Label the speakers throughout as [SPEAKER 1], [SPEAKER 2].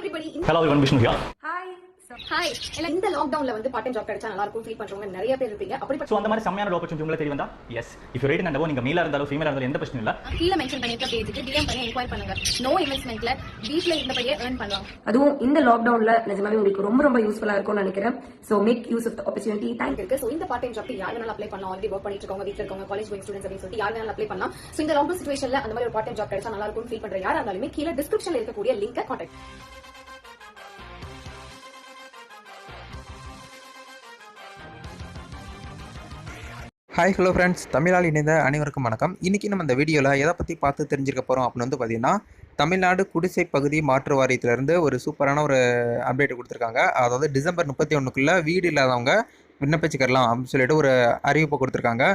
[SPEAKER 1] everybody.
[SPEAKER 2] Hello everyone, Vishnu here.
[SPEAKER 1] Hi hi எல்லாம் இந்த லாக்டவுன்ல வந்து பார்ட் டைம் ஜாப் கிடைச்சா நல்லா இருக்கும் ஃபீல் பண்றவங்க நிறைய பேர் இருப்பீங்க. அப்படிப்பட்ட
[SPEAKER 2] ஸோ அந்த மாதிரி செம்மையான ஆப்பர்ச்சுனிட்டி உங்களை தெரிய வந்தா எஸ் இஃப் ரைட் அண்ட் நீங்க மேலா இருந்தாலும் ஃபீமேலா இருந்தாலும் எந்த பிரச்சனையும் இல்ல.
[SPEAKER 1] கீழே மென்ஷன் பண்ணிருக்க பேஜுக்கு டிஎம் பண்ணி என்கொயரி பண்ணுங்க. நோ இன்வெஸ்ட்மெண்ட்ல வீட்ல இருந்தபடியே ஏர்ன் பண்ணலாம்.
[SPEAKER 3] அதுவும் இந்த லாக்டவுன்ல நிஜமாவே உங்களுக்கு ரொம்ப ரொம்ப யூஸ்ஃபுல்லா இருக்கும்னு நினைக்கிறேன். So make use of the opportunity thank
[SPEAKER 1] இருக்கு. ஸோ இந்த பார்ட் டைம் ஜாப்க்கு யார் வேணாலும் அப்ளை பண்ணலாம். ஆல்ரெடி ஒர்க் பண்ணிட்டு இருக்கவங்க வீட்ல இருக்கவங்க காலேஜ் கோயிங் ஸ்டூடெண்ட்ஸ் அப்படின்னு சொல்லிட்டு யார் வேணாலும் அப்ளை பண்ணலாம். ஸோ இந்த லாக்டவுன் சுச்சுவேஷன்ல அந்த மாதிரி ஒரு பார்ட் டைம் ஜாப் கிடைச்சா நல்லா இருக்கும் ஃபீல் பண்ற யாரா இருந்தாலுமே கீழே டிஸ்கிரிப்ஷன்ல இருக்கக்கூடிய லிங்கை கான்டாக்ட்
[SPEAKER 4] ஹாய் ஹலோ ஃப்ரெண்ட்ஸ் தமிழால் இணைந்த அனைவருக்கும் வணக்கம். இன்றைக்கி நம்ம இந்த வீடியோவில் எதை பற்றி பார்த்து தெரிஞ்சுக்க போகிறோம் அப்படின்னு வந்து பார்த்திங்கன்னா தமிழ்நாடு குடிசை பகுதி மாற்று வாரியத்திலேருந்து ஒரு சூப்பரான ஒரு அப்டேட் கொடுத்துருக்காங்க. அதாவது டிசம்பர் முப்பத்தி ஒன்றுக்குள்ளே வீடு இல்லாதவங்க விண்ணப்பிச்சுக்கலாம் அப்படின்னு சொல்லிட்டு ஒரு அறிவிப்பை கொடுத்துருக்காங்க.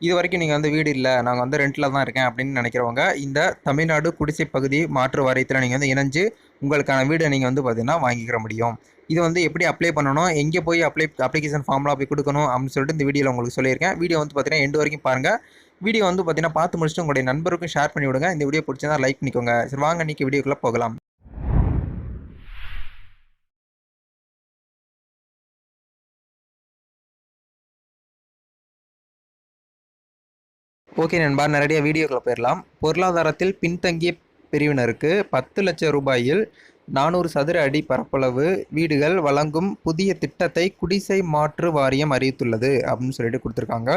[SPEAKER 4] இது வரைக்கும் நீங்கள் வந்து வீடு இல்லை நாங்கள் வந்து ரெண்டில் தான் இருக்கேன் அப்படின்னு நினைக்கிறவங்க இந்த தமிழ்நாடு குடிசை பகுதி மாற்று வாரியத்தில் நீங்கள் வந்து இணைஞ்சு உங்களுக்கான வீடை நீங்கள் வந்து பார்த்திங்கன்னா வாங்கிக்கிற முடியும். இது வந்து எப்படி அப்ளை பண்ணணும்? எங்கே போய் அப்ளை அப்ளிகேஷன் ஃபார்ம்லாம் போய் கொடுக்கணும்? அப்படின்னு சொல்லிட்டு இந்த வீடியோவில் உங்களுக்கு சொல்லியிருக்கேன். வீடியோ வந்து பார்த்தீங்கன்னா எண்டு வரைக்கும் பாருங்கள் வீடியோ வந்து பார்த்தீங்கன்னா பார்த்து முடிச்சுட்டு உங்களுடைய நண்பருக்கும் ஷேர் பண்ணி விடுங்க. இந்த வீடியோ பிடிச்சிருந்தா லைக் பண்ணிக்கோங்க. சரி வாங்க இன்றைக்கி வீடியோக்குள்ளே போகலாம். ஓகே நண்பா நேரடியாக வீடியோக்களை போயிடலாம். பொருளாதாரத்தில் பின்தங்கிய பிரிவினருக்கு பத்து லட்சம் ரூபாயில் நானூறு சதுர அடி பரப்பளவு வீடுகள் வழங்கும் புதிய திட்டத்தை குடிசை மாற்று வாரியம் அறிவித்துள்ளது அப்படின்னு சொல்லிட்டு கொடுத்துருக்காங்க.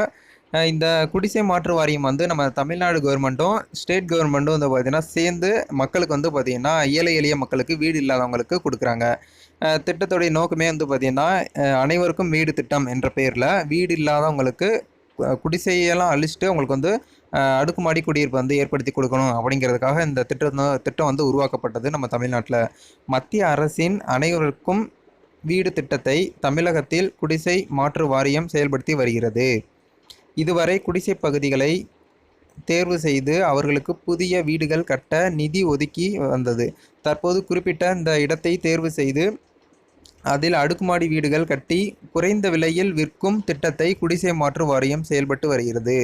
[SPEAKER 4] இந்த குடிசை மாற்று வாரியம் வந்து நம்ம தமிழ்நாடு கவர்மெண்ட்டும் ஸ்டேட் கவர்மெண்ட்டும் வந்து பார்த்திங்கன்னா சேர்ந்து மக்களுக்கு வந்து பார்த்திங்கன்னா ஏழை எளிய மக்களுக்கு வீடு இல்லாதவங்களுக்கு கொடுக்குறாங்க. திட்டத்துடைய நோக்கமே வந்து பார்த்திங்கன்னா அனைவருக்கும் வீடு திட்டம் என்ற பெயரில் வீடு இல்லாதவங்களுக்கு குடிசையெல்லாம் அழிச்சிட்டு அவங்களுக்கு வந்து அடுக்குமாடி குடியிருப்பு வந்து ஏற்படுத்தி கொடுக்கணும் அப்படிங்கிறதுக்காக இந்த திட்டம் திட்டம் வந்து உருவாக்கப்பட்டது நம்ம தமிழ்நாட்டில். மத்திய அரசின் அனைவருக்கும் வீடு திட்டத்தை தமிழகத்தில் குடிசை மாற்று வாரியம் செயல்படுத்தி வருகிறது. இதுவரை குடிசை பகுதிகளை தேர்வு செய்து அவர்களுக்கு புதிய வீடுகள் கட்ட நிதி ஒதுக்கி வந்தது. தற்போது குறிப்பிட்ட இந்த இடத்தை தேர்வு செய்து அதில் அடுக்குமாடி வீடுகள் கட்டி குறைந்த விலையில் விற்கும் திட்டத்தை குடிசை மாற்று வாரியம் செயல்பட்டு வருகிறது.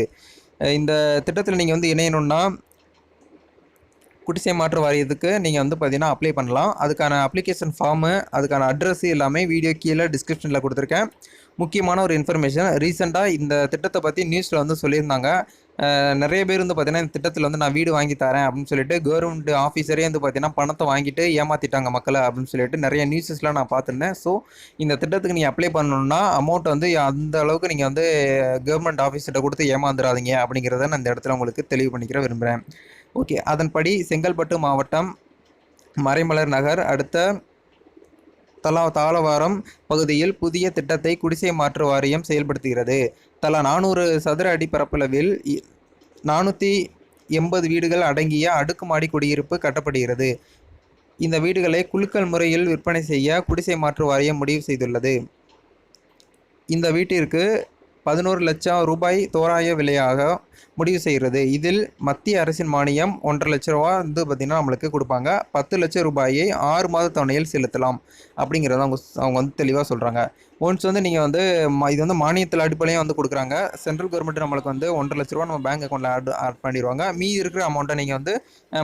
[SPEAKER 4] இந்த திட்டத்தில் நீங்கள் வந்து இணையணுன்னா குடிசை மாற்று வாரியத்துக்கு நீங்கள் வந்து பார்த்தீங்கன்னா அப்ளை பண்ணலாம். அதுக்கான அப்ளிகேஷன் ஃபார்மு அதுக்கான அட்ரஸ் எல்லாமே வீடியோ கீழே டிஸ்கிரிப்ஷனில் கொடுத்துருக்கேன். முக்கியமான ஒரு இன்ஃபர்மேஷன் ரீசெண்டாக இந்த திட்டத்தை பற்றி நியூஸில் வந்து சொல்லியிருந்தாங்க. நிறைய பேர் வந்து பார்த்தீங்கன்னா இந்த திட்டத்தில் வந்து நான் வீடு வாங்கி தரேன் அப்படின்னு சொல்லிட்டு கவர்மெண்ட் ஆஃபீஸரே வந்து பார்த்தீங்கன்னா பணத்தை வாங்கிட்டு ஏமாற்றிட்டாங்க மக்களை அப்படின்னு சொல்லிட்டு நிறைய நியூஸஸ்லாம் நான் பார்த்துருந்தேன். ஸோ இந்த திட்டத்துக்கு நீங்கள் அப்ளை பண்ணணும்னா அமௌண்ட் வந்து அந்த அளவுக்கு நீங்கள் வந்து கவர்மெண்ட் ஆஃபீஸர்கிட்ட கொடுத்து ஏமாந்துடாதீங்க அப்படிங்கிறத நான் இந்த இடத்துல உங்களுக்கு தெளிவு பண்ணிக்கிற விரும்புகிறேன் ஓகே அதன்படி செங்கல்பட்டு மாவட்டம் மறைமலர் நகர் அடுத்த தலா தாளவாரம் பகுதியில் புதிய திட்டத்தை குடிசை மாற்று வாரியம் செயல்படுத்துகிறது. தலா நானூறு சதுர அடி பரப்பளவில் நானூற்றி எண்பது வீடுகள் அடங்கிய அடுக்குமாடி குடியிருப்பு கட்டப்படுகிறது. இந்த வீடுகளை குலுக்கல் முறையில் விற்பனை செய்ய குடிசை மாற்று வாரியம் முடிவு செய்துள்ளது. இந்த வீட்டிற்கு பதினோரு லட்சம் ரூபாய் தோராய விலையாக முடிவு செய்கிறது. இதில் மத்திய அரசின் மானியம் ஒன்றரை லட்ச ரூபா வந்து பார்த்திங்கன்னா நம்மளுக்கு கொடுப்பாங்க. பத்து லட்சம் ரூபாயை ஆறு மாத தவணையில் செலுத்தலாம் அப்படிங்கிறத அவங்க அவங்க வந்து தெளிவாக சொல்கிறாங்க ஒன்ஸ் வந்து நீங்கள் வந்து இது வந்து மானியத்தில் அடிப்படையாக வந்து கொடுக்குறாங்க. சென்ட்ரல் கவர்மெண்ட் நம்மளுக்கு வந்து ஒன்றரை லட்ச ரூபா நம்ம பேங்க் அக்கௌண்ட்டில் ஆட் ஆட் பண்ணிடுவாங்க. மீதி இருக்கிற அமௌண்ட்டை நீங்கள் வந்து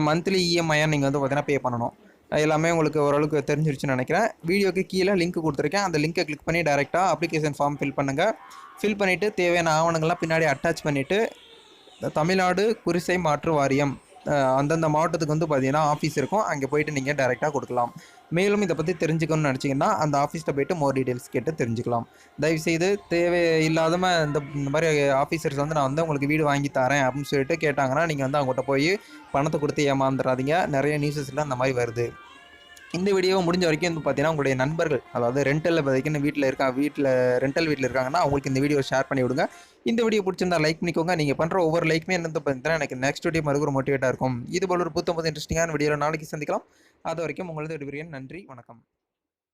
[SPEAKER 4] மந்த்லி இஎம்ஐயாக நீங்கள் வந்து பார்த்திங்கன்னா பே பண்ணணும். எல்லாமே உங்களுக்கு ஓரளவுக்கு தெரிஞ்சிருச்சுன்னு நினைக்கிறேன். வீடியோக்கு கீழே லிங்க் கொடுத்துருக்கேன். அந்த லிங்கை கிளிக் பண்ணி டேரெக்டாக அப்ளிகேஷன் ஃபார்ம் ஃபில் பண்ணுங்கள் ஃபில் பண்ணிவிட்டு தேவையான ஆவணங்கள்லாம் பின்னாடி அட்டாச் பண்ணிவிட்டு தமிழ்நாடு குடிசை மாற்று வாரியம் அந்தந்த மாவட்டத்துக்கு வந்து பார்த்தீங்கன்னா ஆஃபீஸ் இருக்கும். அங்கே போயிட்டு நீங்கள் டேரெக்டாக கொடுக்கலாம். மேலும் இதை பற்றி தெரிஞ்சுக்கணும்னு நினச்சிங்கன்னா அந்த ஆஃபீஸ்கிட்ட போயிட்டு மோர் டீட்டெயில்ஸ் கேட்டு தெரிஞ்சுக்கலாம். தயவுசெய்து தேவை இல்லாதம இந்த இந்த மாதிரி ஆஃபீஸர்ஸ் வந்து நான் வந்து உங்களுக்கு வீடு வாங்கி தரேன் அப்படின்னு சொல்லிட்டு கேட்டாங்கன்னா நீங்கள் வந்து அவங்ககிட்ட போய் பணத்தை கொடுத்து ஏமாந்துடாதீங்க நிறைய நியூஸஸ்லாம் அந்த மாதிரி வருது. இந்த வீடியோ முடிஞ்ச வரைக்கும் வந்து பார்த்தீங்கன்னா உங்களுடைய நண்பர்கள் அதாவது ரெண்டலில் வரைக்கும் வீட்டில் இருக்கா வீட்டில் ரெண்டல் வீட்டில் இருக்காங்கன்னா அவங்களுக்கு இந்த வீடியோ ஷேர் பண்ணி விடுங்க. இந்த வீடியோ பிடிச்சிருந்தா லைக் பண்ணிக்கோங்க. நீங்கள் பண்ணுற ஒவ்வொரு லைக்குமே என்ன பார்த்தீங்கன்னா எனக்கு நெக்ஸ்ட் வீடியோ மறுபடியும் மோட்டிவேட்டாக இருக்கும். இது போல ஒரு புத்தம் புது இன்ட்ரெஸ்டிங்கான வீடியோ நாளைக்கு சந்திக்கலாம். அது வரைக்கும் உங்களது விடுகிறேன் நன்றி வணக்கம்.